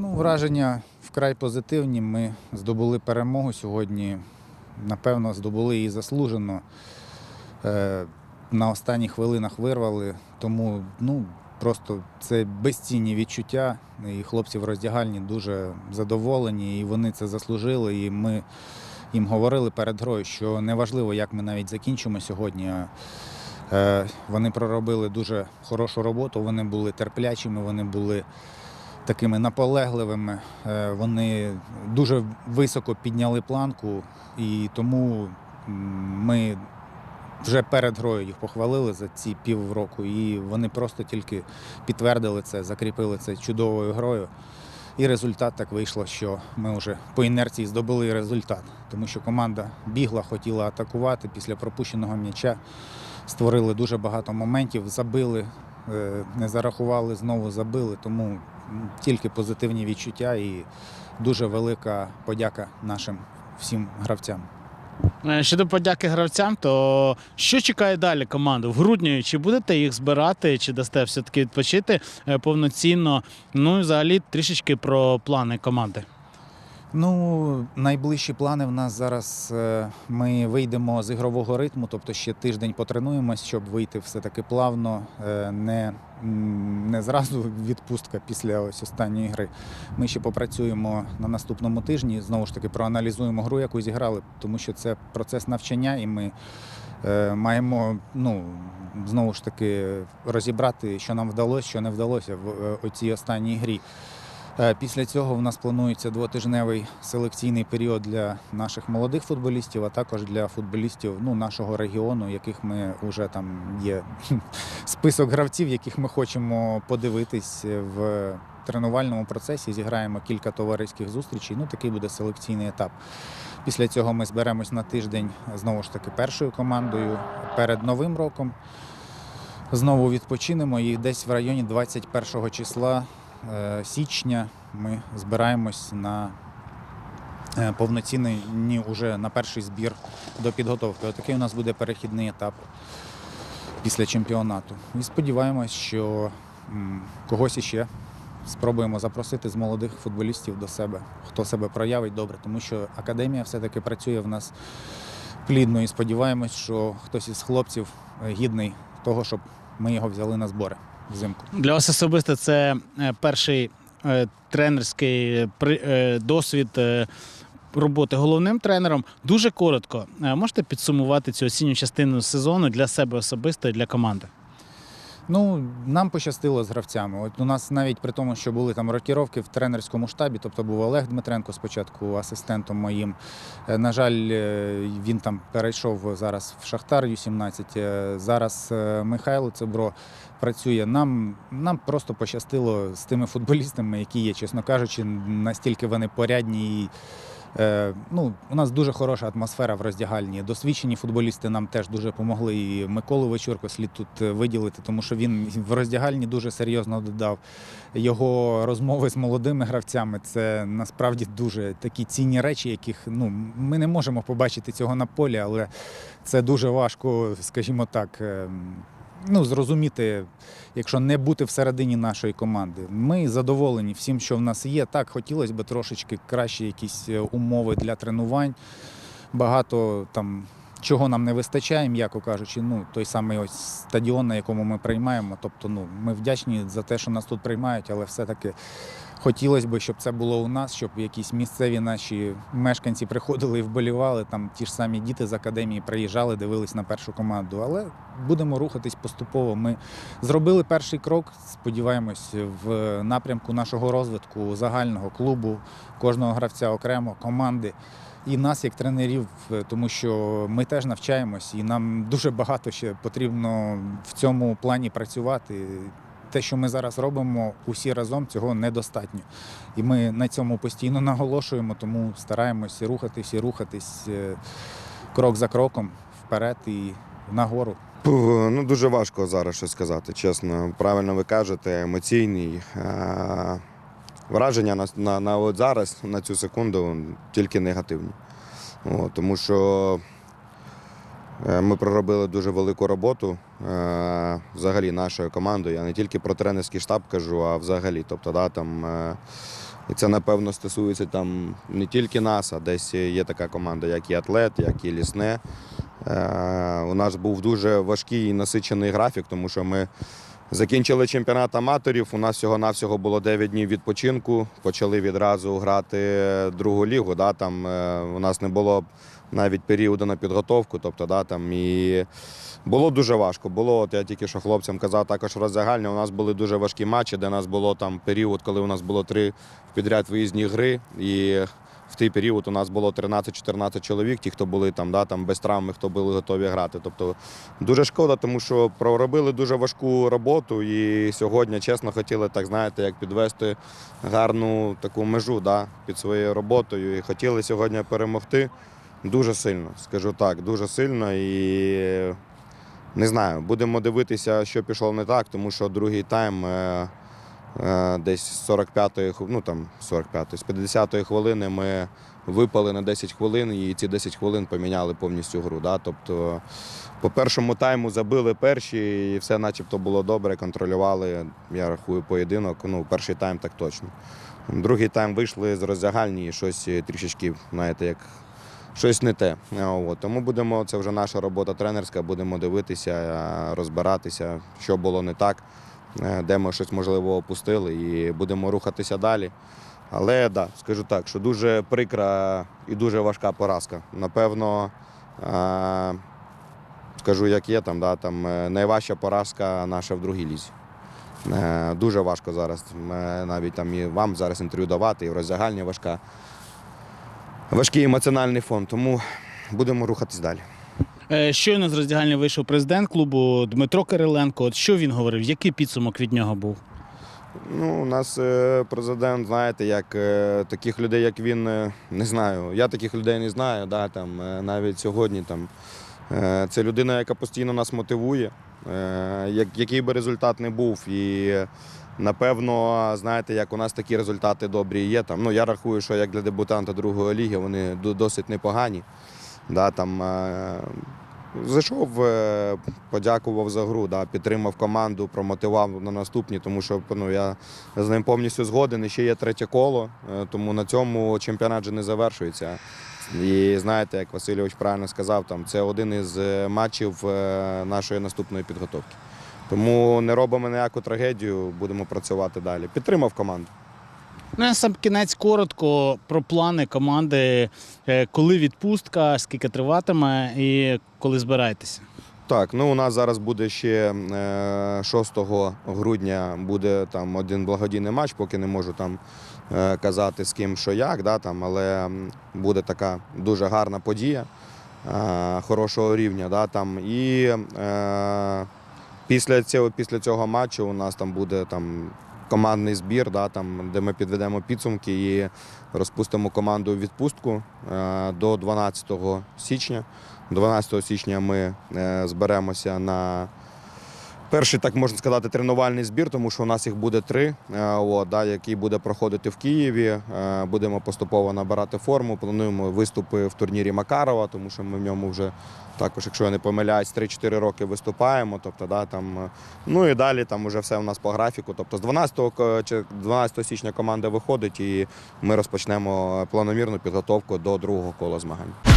Ну, враження вкрай позитивні. Ми здобули перемогу сьогодні. Напевно, здобули її заслужено. Е, На останніх хвилинах вирвали, тому ну, просто це безцінні відчуття. І хлопці в роздягальні дуже задоволені, і вони це заслужили. І ми їм говорили перед грою, що неважливо, як ми навіть закінчимо сьогодні. е, Вони проробили дуже хорошу роботу, вони були терплячими, вони були такими наполегливими. Е, Вони дуже високо підняли планку, і тому ми вже перед грою їх похвалили за ці півроку, і вони просто тільки підтвердили це, закріпили це чудовою грою. І результат так вийшло, що ми вже по інерції здобули результат, тому що команда бігла, хотіла атакувати після пропущеного м'яча. Створили дуже багато моментів, забили, е, не зарахували, знову забили. Тому тільки позитивні відчуття і дуже велика подяка нашим всім гравцям. Е, Щодо подяки гравцям, то що чекає далі команду? В грудні чи будете їх збирати, чи дасте все-таки відпочити е, повноцінно? Ну і взагалі трішечки про плани команди. Ну, найближчі плани в нас зараз. е, Ми вийдемо з ігрового ритму, тобто ще тиждень потренуємось, щоб вийти все-таки плавно, е, не, не зразу відпустка після ось останньої гри. Ми ще попрацюємо на наступному тижні. Знову ж таки, проаналізуємо гру, яку зіграли, тому що це процес навчання, і ми е, маємо ну, знову ж таки розібрати, що нам вдалося, що не вдалося в оцій останній грі. Е, Після цього в нас планується двотижневий селекційний період для наших молодих футболістів, а також для футболістів ну, нашого регіону, яких ми вже там є список гравців, яких ми хочемо подивитись в тренувальному процесі. Зіграємо кілька товариських зустрічей. Ну, такий буде селекційний етап. Після цього ми зберемось на тиждень знову ж таки першою командою перед Новим роком. Знову відпочинемо і десь в районі 21 числа січня ми збираємось на е, повноцінний ні, уже на перший збір до підготовки. Отакий у нас буде перехідний етап після чемпіонату. І сподіваємось, що когось іще спробуємо запросити з молодих футболістів до себе, хто себе проявить добре, тому що академія все-таки працює в нас плідно і сподіваємось, що хтось із хлопців е, гідний того, щоб ми його взяли на збори взимку. Для вас особисто це е, перший е, тренерський е, досвід. Роботи головним тренером дуже коротко. Можете підсумувати цю осінню частину сезону для себе особисто і для команди? Ну, нам пощастило з гравцями. От у нас навіть при тому, що були там рокіровки в тренерському штабі, тобто був Олег Дмитренко спочатку асистентом моїм. Е, На жаль, е, він там перейшов зараз в Шахтар Ю-17. Е, Зараз Михайло Цебро працює. Нам, нам просто пощастило з тими футболістами, які є, чесно кажучи, настільки вони порядні і. Е, ну, у нас дуже хороша атмосфера в роздягальні. Досвідчені футболісти нам теж дуже допомогли. І Миколу Вечорко слід тут е, виділити, тому що він в роздягальні дуже серйозно додав. Його розмови з молодими гравцями це насправді дуже такі цінні речі, яких ну, ми не можемо побачити цього на полі, але це дуже важко, скажімо так. Ну, зрозуміти, якщо не бути всередині нашої команди. Ми задоволені всім, що в нас є. Так, хотілося б трошечки кращі якісь е, умови для тренувань. Багато там чого нам не вистачає, м'яко кажучи. Ну, той самий ось стадіон, на якому ми приймаємо. Тобто, ну, ми вдячні за те, що нас тут приймають, але все-таки хотілося б, щоб це було у нас, щоб якісь місцеві наші мешканці приходили і вболівали. Там ті ж самі діти з академії приїжджали, дивились на першу команду. Але будемо рухатись поступово. Ми зробили перший крок. Сподіваємось, в напрямку нашого розвитку загального клубу, кожного гравця окремо, команди. І нас як тренерів, тому що ми теж навчаємось, і нам дуже багато ще потрібно в цьому плані працювати. Те, що ми зараз робимо, усі разом цього недостатньо. І ми на цьому постійно наголошуємо, тому стараємось рухатись і рухатись е, крок за кроком вперед і нагору. Ну, дуже важко зараз щось сказати, чесно. Правильно ви кажете, емоційний. Е, Враження на, на, на от зараз, на цю секунду, тільки негативні. О, тому що ми проробили дуже велику роботу е, взагалі нашою командою. Я не тільки про тренерський штаб кажу, а взагалі. Тобто, да, там, е, І це, напевно, стосується там не тільки нас, а десь є така команда, як і Атлет, як і Лісне. Е, У нас був дуже важкий і насичений графік, тому що ми закінчили чемпіонат аматорів. У нас всього-навсього було 9 днів відпочинку. Почали відразу грати другу лігу. Да, там, е, у нас не було навіть періоду на підготовку. Тобто, да, там, і було дуже важко. Було, от я тільки що хлопцям казав, також в роздягальні. У нас були дуже важкі матчі, де у нас було там період, коли у нас було три підряд виїзні гри. І в той період у нас було 13-14 чоловік, ті, хто були там, да, там без травми, хто були готові грати. Тобто дуже шкода, тому що проробили дуже важку роботу і сьогодні, чесно, хотіли так, знаєте, як підвести гарну таку межу да, під своєю роботою. І хотіли сьогодні перемогти дуже сильно, скажу так, дуже сильно. І не знаю, будемо дивитися, що пішло не так, тому що другий тайм. Е, Десь з 45-ї, хв- ну там 45-ї, з 50-ї хвилини ми випали на 10 хвилин, і ці 10 хвилин поміняли повністю гру. Да? Тобто по першому тайму забили перші, і все начебто було добре, контролювали, я рахую, поєдинок. Ну, перший тайм так точно. Другий тайм вийшли з роздягальні і щось трішечки, знаєте, як щось не те. Е, От. Тому будемо, це вже наша робота тренерська, будемо дивитися, розбиратися, що було не так, де ми щось можливо опустили, і будемо рухатися далі. Але да, скажу так, що дуже прикра і дуже важка поразка. Напевно, е, скажу, як є, там, да, там е, найважча поразка наша в другій лізі. Е, Дуже важко зараз. Е, Навіть там і вам зараз інтерв'ю давати, і в роздягальні важка. Важкий емоціональний фон, тому будемо рухатись далі. Е, Щойно з роздягальні вийшов президент клубу Дмитро Кириленко. От що він говорив? Який підсумок від нього був? Ну, у нас е, президент, знаєте, як е, таких людей, як він, не знаю. Я таких людей не знаю. Да, там, навіть сьогодні там, це людина, яка постійно нас мотивує, який би результат не був. І напевно, знаєте, як у нас такі результати добрі є. Там, ну, я рахую, що як для дебютанта другої ліги вони досить непогані. Да, там, е, Зайшов, е, подякував за гру, да, підтримав команду, промотивував на наступні, тому що ну, я з ним повністю згоден. Ще є третє коло, е, тому на цьому чемпіонат же не завершується. І знаєте, як Васильович правильно сказав, там, це один із матчів нашої наступної підготовки. Тому не робимо ніяку трагедію, будемо працювати далі. Підтримав команду. Ну, на сам кінець коротко про плани команди, Е, коли відпустка, скільки триватиме і коли збираєтеся. Так, ну у нас зараз буде ще е, 6 грудня буде там один благодійний матч, поки не можу там е, казати з ким що як, да, там, але буде така дуже гарна подія е, хорошого рівня. Да, там, і е, після, цього, після цього матчу у нас там буде там, командний збір, да, там, де ми підведемо підсумки і розпустимо команду у відпустку е, до 12 січня. 12 січня ми е, зберемося на перший, так можна сказати, тренувальний збір, тому що у нас їх буде три, е, от, да, який буде проходити в Києві. Е, Будемо поступово набирати форму. Плануємо виступи в турнірі Макарова, тому що ми в ньому вже також, якщо я не помиляюсь, 3-4 роки виступаємо. Тобто, да, там, е, ну і далі там вже все у нас по графіку. Тобто з 12, чи 12 січня команда виходить і ми розпочнемо планомірну підготовку до другого кола змагань.